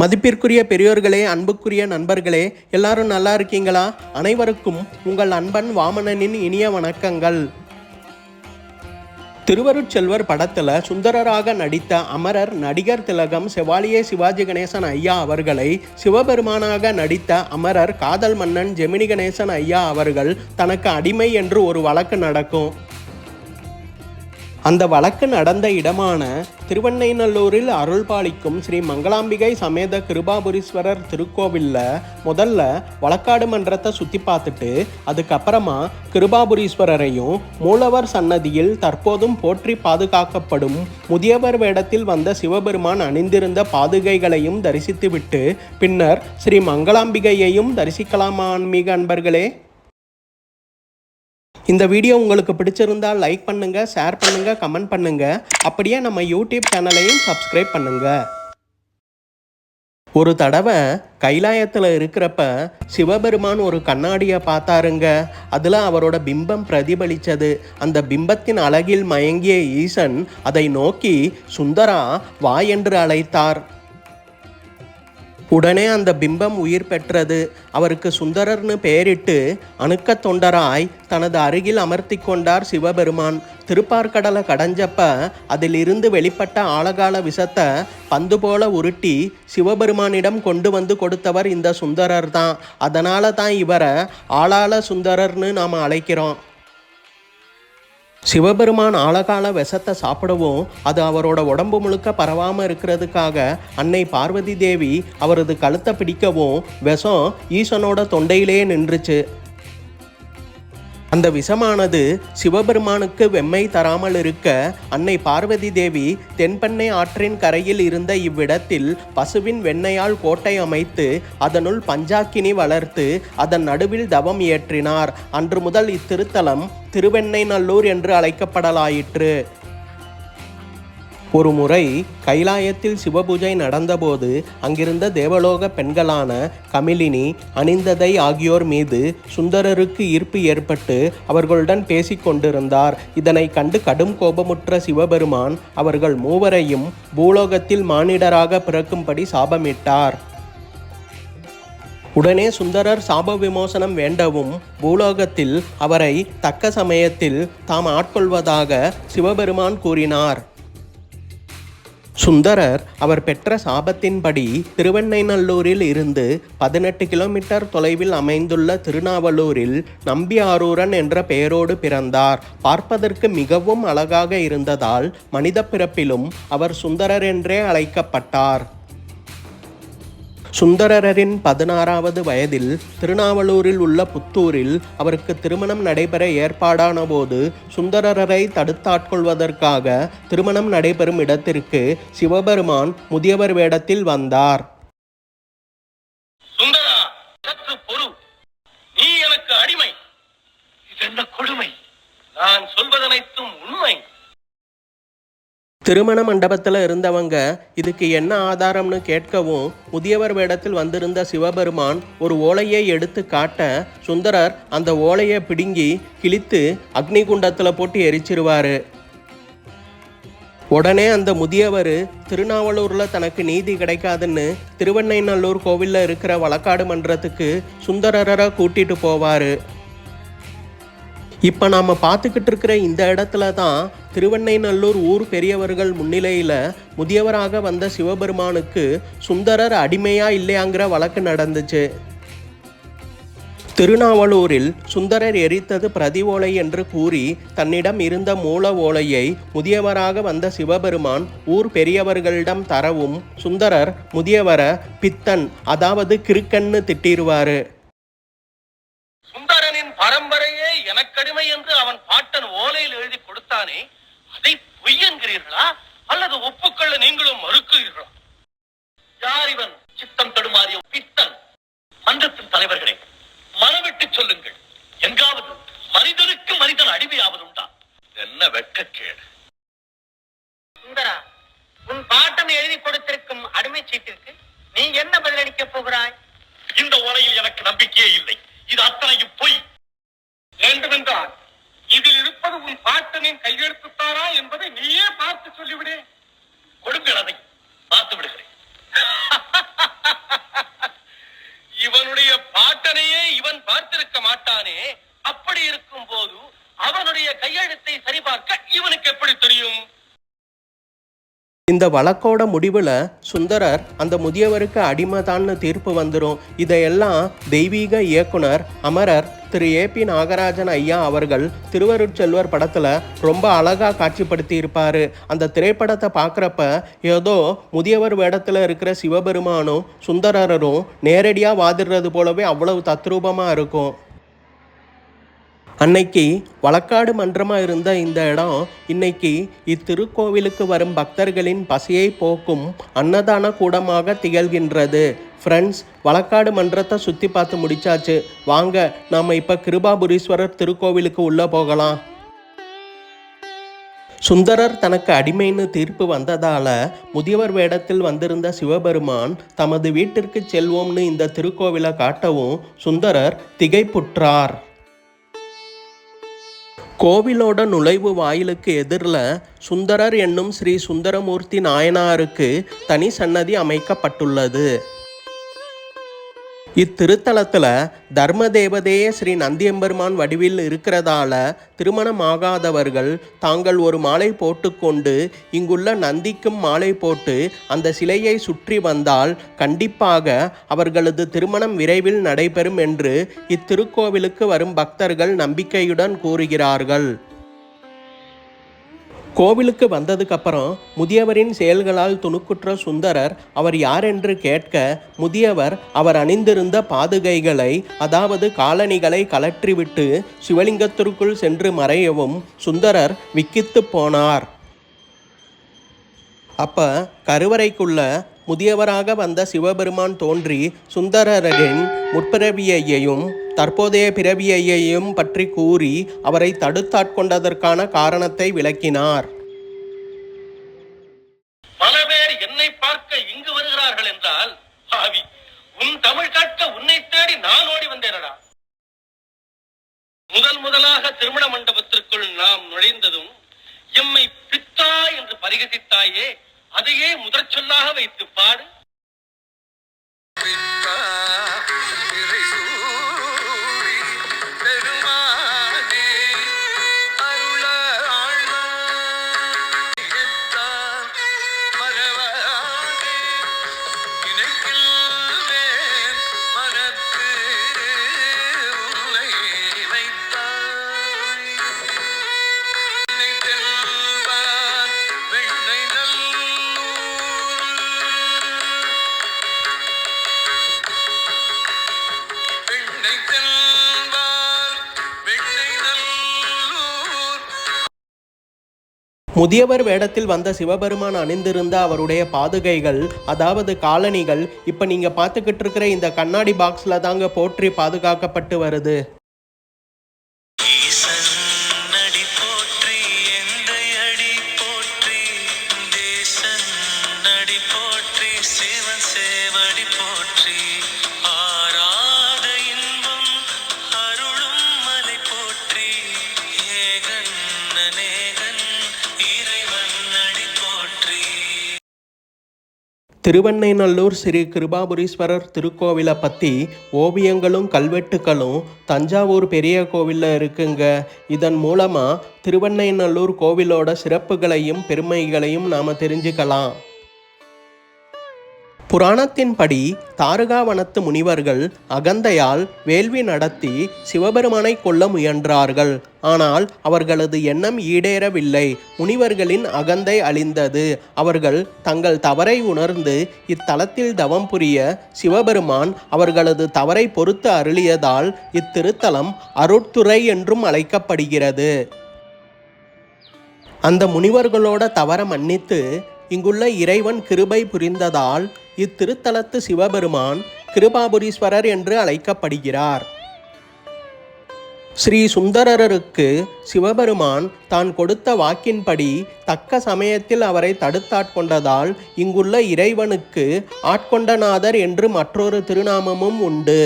மதிப்பிற்குரிய பெரியோர்களே அன்புக்குரிய நண்பர்களே எல்லாரும் நல்லா இருக்கீங்களா? அனைவருக்கும் உங்கள் அன்பன் வாமனனின் இனிய வணக்கங்கள். திருவருட்செல்வர் படத்தில் சுந்தரராக நடித்த அமரர் நடிகர் திலகம் செவாலியே சிவாஜி கணேசன் ஐயா அவர்களை சிவபெருமானாக நடித்த அமரர் காதல் மன்னன் ஜெமினி கணேசன் ஐயா அவர்கள் தனக்கு அடிமை என்று ஒரு வழக்கு நடக்கும். அந்த வழக்கு நடந்த இடமான திருவண்ணைநல்லூரில் அருள்பாலிக்கும் ஸ்ரீ மங்களாம்பிகை சமேத கிருபாபுரீஸ்வரர் திருக்கோவிலில் முதல்ல வழக்காடு மன்றத்தை சுற்றி பார்த்துட்டு அதுக்கப்புறமா கிருபாபுரீஸ்வரரையும் மூலவர் சன்னதியில் தற்போதும் போற்றி பாதுகாக்கப்படும் முதியவர் வேடத்தில் வந்த சிவபெருமான் அணிந்திருந்த பாதுகைகளையும் தரிசித்துவிட்டு பின்னர் ஸ்ரீ மங்களாம்பிகையையும் தரிசிக்கலாமா ஆன்மீக அன்பர்களே. இந்த வீடியோ உங்களுக்கு பிடிச்சிருந்தால் லைக் பண்ணுங்கள் ஷேர் பண்ணுங்கள் கமெண்ட் பண்ணுங்கள் அப்படியே நம்ம யூடியூப் சேனலையும் சப்ஸ்கிரைப் பண்ணுங்கள் ஒரு தடவை கைலாயத்தில் இருக்கிறப்ப சிவபெருமான் ஒரு கண்ணாடியை பார்த்தாருங்க. அதில் அவரோட பிம்பம் பிரதிபலித்தது. அந்த பிம்பத்தின் அழகில் மயங்கிய ஈசன் அதை நோக்கி சுந்தரா வா என்று அழைத்தார். உடனே அந்த பிம்பம் உயிர் பெற்றது. அவருக்கு சுந்தரர்னு பெயரிட்டு அணுக்க தொண்டராய் தனது அருகில் அமர்த்தி கொண்டார் சிவபெருமான். திருப்பார்கடலை கடைஞ்சப்ப அதிலிருந்து வெளிப்பட்ட ஆழகால விஷத்தை பந்து போல உருட்டி சிவபெருமானிடம் கொண்டு வந்து கொடுத்தவர் இந்த சுந்தரர் தான் அதனால தான் இவரை ஆளாள சுந்தரர்னு நாம் அழைக்கிறோம். சிவபெருமான் ஆழகால விஷத்தை சாப்பிடவும் அது அவரோட உடம்பு முழுக்க பரவாமல் இருக்கிறதுக்காக அன்னை பார்வதி தேவி அவரது கழுத்தை பிடிக்கவும் விஷம் ஈசனோட தொண்டையிலே நின்றுச்சு. அந்த விஷமானது சிவபெருமானுக்கு வெம்மை தராமல் இருக்க அன்னை பார்வதி தேவி தென்பெண்ணை ஆற்றின் கரையில் இருந்த இவ்விடத்தில் பசுவின் வெண்ணையால் கோட்டை அமைத்து அதனுள் பஞ்சாக்கினி வளர்த்து அதன் நடுவில் தவம் இயற்றினார் அன்று முதல் இத்திருத்தலம் திருவெண்ணைநல்லூர் என்று அழைக்கப்படலாயிற்று. ஒரு முறை கைலாயத்தில் சிவபூஜை நடந்தபோது அங்கிருந்த தேவலோக பெண்களான கமிலினி அனிந்ததை ஆகியோர் மீது சுந்தரருக்கு ஈர்ப்பு ஏற்பட்டு அவர்களுடன் பேசிக் கொண்டிருந்தார். இதனை கண்டு கடும் கோபமுற்ற சிவபெருமான் அவர்கள் மூவரையும் பூலோகத்தில் மானிடராக பிறக்கும்படி சாபமிட்டார். உடனே சுந்தரர் சாப விமோசனம் வேண்டவும் பூலோகத்தில் அவரை தக்க சமயத்தில் தாம் ஆட்கொள்வதாக சிவபெருமான் கூறினார். சுந்தரர் அவர் பெற்ற சாபத்தின்படி திருவெண்ணைநல்லூரில் இருந்து பதினெட்டு கிலோமீட்டர் தொலைவில் அமைந்துள்ள திருநாவலூரில் நம்பியாரூரன் என்ற பெயரோடு பிறந்தார். பார்ப்பதற்கு மிகவும் அழகாக இருந்ததால் மனித பிறப்பிலும் அவர் சுந்தரர் என்றே அழைக்கப்பட்டார். சுந்தரரின் பதினாறாவது வயதில் திருநாவலூரில் உள்ள புத்தூரில் அவருக்கு திருமணம் நடைபெற ஏற்பாடான போது சுந்தரரை தடுத்தாட்கொள்வதற்காக திருமணம் நடைபெறும் இடத்திற்கு சிவபெருமான் முதியவர் வேடத்தில் வந்தார். நீ எனக்கு அடிமை. இது என்ன கொடுமை? நான் சொல்வதனைத்தும் உண்மை. திருமண மண்டபத்தில் இருந்தவங்க இதுக்கு என்ன ஆதாரம்னு கேட்கவும் முதியவர் வேடத்தில் வந்திருந்த சிவபெருமான் ஒரு ஓலையை எடுத்து காட்ட சுந்தரர் அந்த ஓலையை பிடுங்கி கிழித்து அக்னி குண்டத்தில் போட்டு எரிச்சிருவாரு. உடனே அந்த முதியவர் திருநாவலூரில் தனக்கு நீதி கிடைக்காதுன்னு திருவெண்ணைநல்லூர் கோவிலில் இருக்கிற வழக்காடு மன்றத்துக்கு சுந்தரரை கூட்டிட்டு போவார். இப்போ நாம் பார்த்துக்கிட்டு இருக்கிற இந்த இடத்துல தான் திருவெண்ணைநல்லூர் ஊர் பெரியவர்கள் முன்னிலையில் முதியவராக வந்த சிவபெருமானுக்கு சுந்தரர் அடிமையா இல்லையாங்கிற வழக்கு நடந்துச்சு. திருநாவலூரில் சுந்தரர் எரித்தது பிரதி ஓலை என்று கூறி தன்னிடம் இருந்த மூல ஓலையை முதியவராக வந்த சிவபெருமான் ஊர் பெரியவர்களிடம் தரவும் சுந்தரர் முதியவர பித்தன் அதாவது கிருக்கன்னு திட்டிருவாரு. சுந்தரனின் பரம்பரை எனக்கடிமை என்று அவன் பாட்டன் ஓலையில் எழுதி கொடுத்தானே அதை பொய் என்கிறீர்களா அல்லது ஒப்புக்கொள்ள நீங்களும் மறுக்கிறீர்களா? யார் இவன்? சித்தம் தடுமாறிய பித்தன். மன்றத்தின் தலைவர்களே மனவிட்டு சொல்லுங்கள். எங்காவது மனிதனுக்கு மனிதன் அடிமையாவது உண்டா? என்ன வெட்கக்கேடு. சுந்தரா உன் பாட்டன் எழுதி கொடுத்திருக்கும் அடிமை சீட்டிற்கு நீ என்ன பதிலளிக்க போகிறாய்? இந்த ஓலையில் எனக்கு நம்பிக்கையே இல்லை. இது அத்தனையும் பொய். வேண்டுமென்றால் இதில் இருப்பது உன் பாட்டனின் கையெழுத்துத்தாரா என்பதை நீயே பார்த்து சொல்லிவிடு. கொடுங்கள் அதை. பார்த்து விடுகிறேன். இவனுடைய பாட்டனையே இவன் பார்த்திருக்க மாட்டானே. அப்படி இருக்கும் போது அவனுடைய கையெழுத்தை சரிபார்க்க இவனுக்கு எப்படி தெரியும்? இந்த வழக்கோட முடிவில் சுந்தரர் அந்த முதியவருக்கு அடிமைதான்னு தீர்ப்பு வந்துடும் இதையெல்லாம் தெய்வீக இயக்குனர் அமரர் திரு. ஏ. பி. நாகராஜன் ஐயா அவர்கள் திருவருட்செல்வர் படத்தில் ரொம்ப அழகாக காட்சிப்படுத்தி இருப்பார் அந்த திரைப்படத்தை பார்க்குறப்ப ஏதோ முதியவர் வேடத்தில் இருக்கிற சிவபெருமானும் சுந்தரரும் நேரடியாக வாதிடுறது போலவே அவ்வளவு தத்ரூபமாக இருக்கும். அன்னைக்கு வழக்காடு மன்றமாக இருந்த இந்த இடம் இன்னைக்கு இத்திருக்கோவிலுக்கு வரும் பக்தர்களின் பசியை போக்கும் அன்னதான கூடமாக திகழ்கின்றது. ஃப்ரெண்ட்ஸ் வழக்காடு மன்றத்தை சுற்றி பார்த்து முடிச்சாச்சு. வாங்க நாம் இப்போ கிருபாபுரீஸ்வரர் திருக்கோவிலுக்கு உள்ளே போகலாம். சுந்தரர் தனக்கு அடிமைன்னு தீர்ப்பு வந்ததால முதியவர் வேடத்தில் வந்திருந்த சிவபெருமான் தமது வீட்டிற்கு செல்வோம்னு இந்த திருக்கோவிலை காட்டவும் சுந்தரர் திகைப்புற்றார். கோவிலோட நுழைவு வாயிலுக்கு எதிரில் சுந்தரர் என்னும் ஸ்ரீ சுந்தரமூர்த்தி நாயனாருக்கு தனி சன்னதி அமைக்கப்பட்டுள்ளது. இத்திருத்தலத்தில் தர்ம தேவதையே ஸ்ரீ நந்தியம்பெருமான் வடிவில் இருக்கிறதால திருமணமாகாதவர்கள் தாங்கள் ஒரு மாலை போட்டுக்கொண்டு இங்குள்ள நந்திக்கும் மாலை போட்டு அந்த சிலையை சுற்றி வந்தால் கண்டிப்பாக அவர்களது திருமணம் விரைவில் நடைபெறும் என்று இத்திருக்கோவிலுக்கு வரும் பக்தர்கள் நம்பிக்கையுடன் கூறுகிறார்கள். கோவிலுக்கு வந்ததுக்கு அப்புறம் முதியவரின் செயல்களால் துணுக்குற்ற சுந்தரர் அவர் யார் என்று கேட்க முதியவர் அவர் அணிந்திருந்த பாதுகைகளை அதாவது காலணிகளை கலற்றிவிட்டு சிவலிங்கத்திற்குள் சென்று மறையவும் சுந்தரர் விக்கித்து போனார். அப்ப கருவறைக்குள்ள முதியவராக வந்த சிவபெருமான் தோன்றி சுந்தரரின் முற்பிறவியையும் தற்போதைய பிறவியையையும் பற்றி கூறி அவரை தடுத்தாட்கொண்டதற்கான காரணத்தை விளக்கினார். பல பேர் என்னை பார்க்க இங்கு வருகிறார்கள் என்றால் பாவி உன் தமிழ் கற்க உன்னை தேடி நான் ஓடி வந்தேனடா. முதல் முதலாக திருமண மண்டபத்திற்குள் நாம் நுழைந்ததும் எம்மை பித்தா என்று பரிகசித்தாயே அதையே முதற் சொல்லாக வைத்து பாடு. முதியவர் வேடத்தில் வந்த சிவபெருமான் அணிந்திருந்த அவருடைய பாதுகைகள் அதாவது காலணிகள் இப்போ நீங்கள் பார்த்துக்கிட்டு இருக்கிற இந்த கண்ணாடி பாக்ஸில் தாங்க போற்றி பாதுகாக்கப்பட்டு வருது. திருவெண்ணைநல்லூர் ஸ்ரீ கிருபாபுரீஸ்வரர் திருக்கோவிலை பற்றி ஓவியங்களும் கல்வெட்டுகளும் தஞ்சாவூர் பெரிய கோவிலில் இருக்குங்க. இதன் மூலமாக திருவெண்ணைநல்லூர் கோவிலோட சிறப்புகளையும் பெருமைகளையும் நாம் தெரிஞ்சுக்கலாம். புராணத்தின்படி தாருகாவனத்து முனிவர்கள் அகந்தையால் வேள்வி நடத்தி சிவபெருமானை கொல்ல முயன்றார்கள். ஆனால் அவர்களது எண்ணம் ஈடேறவில்லை. முனிவர்களின் அகந்தை அழிந்தது. அவர்கள் தங்கள் தவறை உணர்ந்து இத்தலத்தில் தவம் புரிய சிவபெருமான் அவர்களது தவறை பொறுத்து அருளியதால் இத்திருத்தலம் அருட்துறை என்றும் அழைக்கப்படுகிறது. அந்த முனிவர்களோட தவற மன்னித்து இங்குள்ள இறைவன் கிருபை புரிந்ததால் இத்திருத்தலத்து சிவபெருமான் கிருபாபுரீஸ்வரர் என்று அழைக்கப்படுகிறார். ஸ்ரீ சுந்தரருக்கு சிவபெருமான் தான் கொடுத்த வாக்கின்படி தக்க சமயத்தில் அவரை தடுத்தாட்கொண்டதால் இங்குள்ள இறைவனுக்கு ஆட்கொண்டநாதர் என்று மற்றொரு திருநாமமும் உண்டு.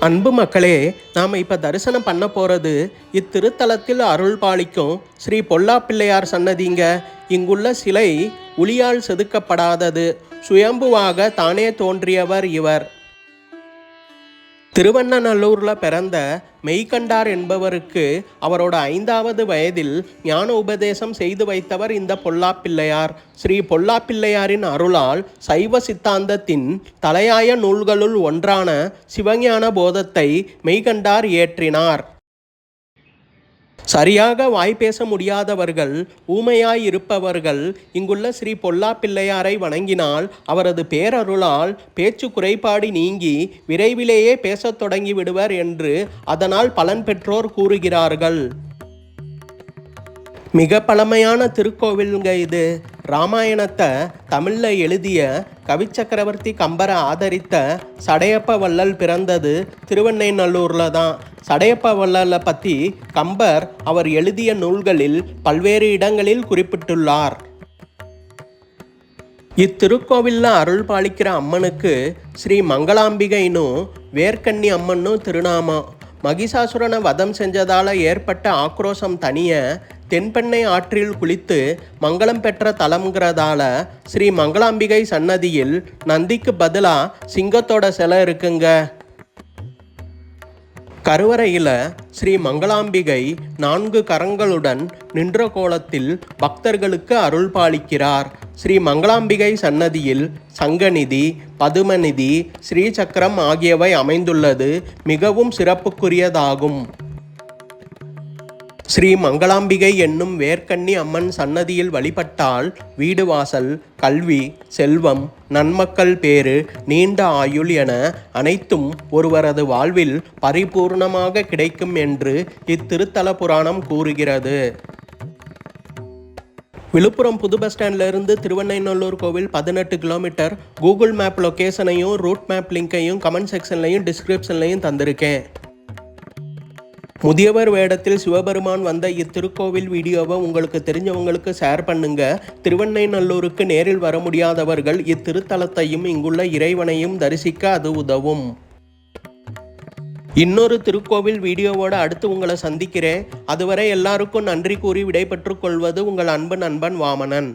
அன்பு மக்களே நாம் இப்போ தரிசனம் பண்ண போகிறது இத்திருத்தலத்தில் அருள் பாலிக்கும் ஸ்ரீ பொல்லா பிள்ளையார் சன்னதிங்க. இங்குள்ள சிலை உளியால் செதுக்கப்படாதது. சுயம்புவாக தானே தோன்றியவர் இவர். திருவண்ணநல்லூரில் பிறந்த மெய்கண்டார் என்பவருக்கு அவரோட ஐந்தாவது வயதில் ஞான உபதேசம் செய்து வைத்தவர் இந்த பொல்லாப்பிள்ளையார். ஸ்ரீ பொல்லாப்பிள்ளையாரின் அருளால் சைவ சித்தாந்தத்தின் தலையாய நூல்களுள் ஒன்றான சிவஞான போதத்தை மெய்கண்டார் இயற்றினார். சரியாக வாய் பேச முடியாதவர்கள் ஊமையாய் இருப்பவர்கள் இங்குள்ள ஸ்ரீ பொல்லா பிள்ளையாரை வணங்கினால் அவரது பேரருளால் பேச்சு குறைபாடு நீங்கி விரைவிலேயே பேசத் தொடங்கி விடுவர் என்று அதனால் பலன் பெற்றோர் கூறுகிறார்கள். மிக பழமையான திருக்கோவிலுங்க இது. ராமாயணத்தை தமிழில் எழுதிய கவிச்சக்கரவர்த்தி கம்பரை ஆதரித்த சடையப்ப வள்ளல் பிறந்தது திருவெண்ணைநல்லூரில் தான். சடையப்ப வள்ளலை பற்றி கம்பர் அவர் எழுதிய நூல்களில் பல்வேறு இடங்களில் குறிப்பிட்டுள்ளார். இத்திருக்கோவிலில் அருள் பாலிக்கிற அம்மனுக்கு ஸ்ரீ மங்களாம்பிகைனும் வேர்க்கண்ணி அம்மனும் திருநாமம். மகிஷாசுரனை வதம் செஞ்சதால ஏற்பட்ட ஆக்ரோஷம் தனிய தென்பெண்ணை ஆற்றில் குளித்து மங்களம் பெற்ற தலம்ங்கிறதால ஸ்ரீ மங்களாம்பிகை சன்னதியில் நந்திக்கு பதிலாக சிங்கத்தோட சிலை இருக்குங்க. கருவறையில் ஸ்ரீ மங்களாம்பிகை நான்கு கரங்களுடன் நின்ற கோலத்தில் பக்தர்களுக்கு அருள் பாலிக்கிறார். ஸ்ரீ மங்களாம்பிகை சன்னதியில் சங்கநிதி பதுமநிதி ஸ்ரீசக்கரம் ஆகியவை அமைந்துள்ளது. மிகவும் சிறப்புக்குரியதாகும். ஸ்ரீ மங்களாம்பிகை என்னும் வேர்க்கண்ணி அம்மன் சன்னதியில் வழிபட்டால் வீடு வாசல் கல்வி செல்வம் நன்மக்கள் பேறு நீண்ட ஆயுள் என அனைத்தும் ஒருவரது வாழ்வில் பரிபூர்ணமாக கிடைக்கும் என்று இத்திருத்தல புராணம் கூறுகிறது. விழுப்புரம் புது பஸ் ஸ்டாண்ட்லேருந்து திருவண்ணைநல்லூர் கோவில் பதினெட்டு கிலோமீட்டர் கூகுள் மேப் லொக்கேஷனையும் ரூட் மேப் லிங்கையும் கமெண்ட் செக்ஷன்லையும் டிஸ்கிரிப்ஷன்லையும் தந்திருக்கேன். முதியவர் வேடத்தில் சிவபெருமான் வந்த இத்திருக்கோவில் வீடியோவை உங்களுக்கு தெரிஞ்சவங்களுக்கு ஷேர் பண்ணுங்க. திருவெண்ணைநல்லூருக்கு நேரில் வர முடியாதவர்கள் இத்திருத்தலத்தையும் இங்குள்ள இறைவனையும் தரிசிக்க அது உதவும். இன்னொரு திருக்கோவில் வீடியோவோட அடுத்து உங்களை சந்திக்கிறேன். அதுவரை எல்லாருக்கும் நன்றி கூறி விடைபெற்றுக் கொள்வது உங்கள் அன்பு நண்பன் வாமனன்.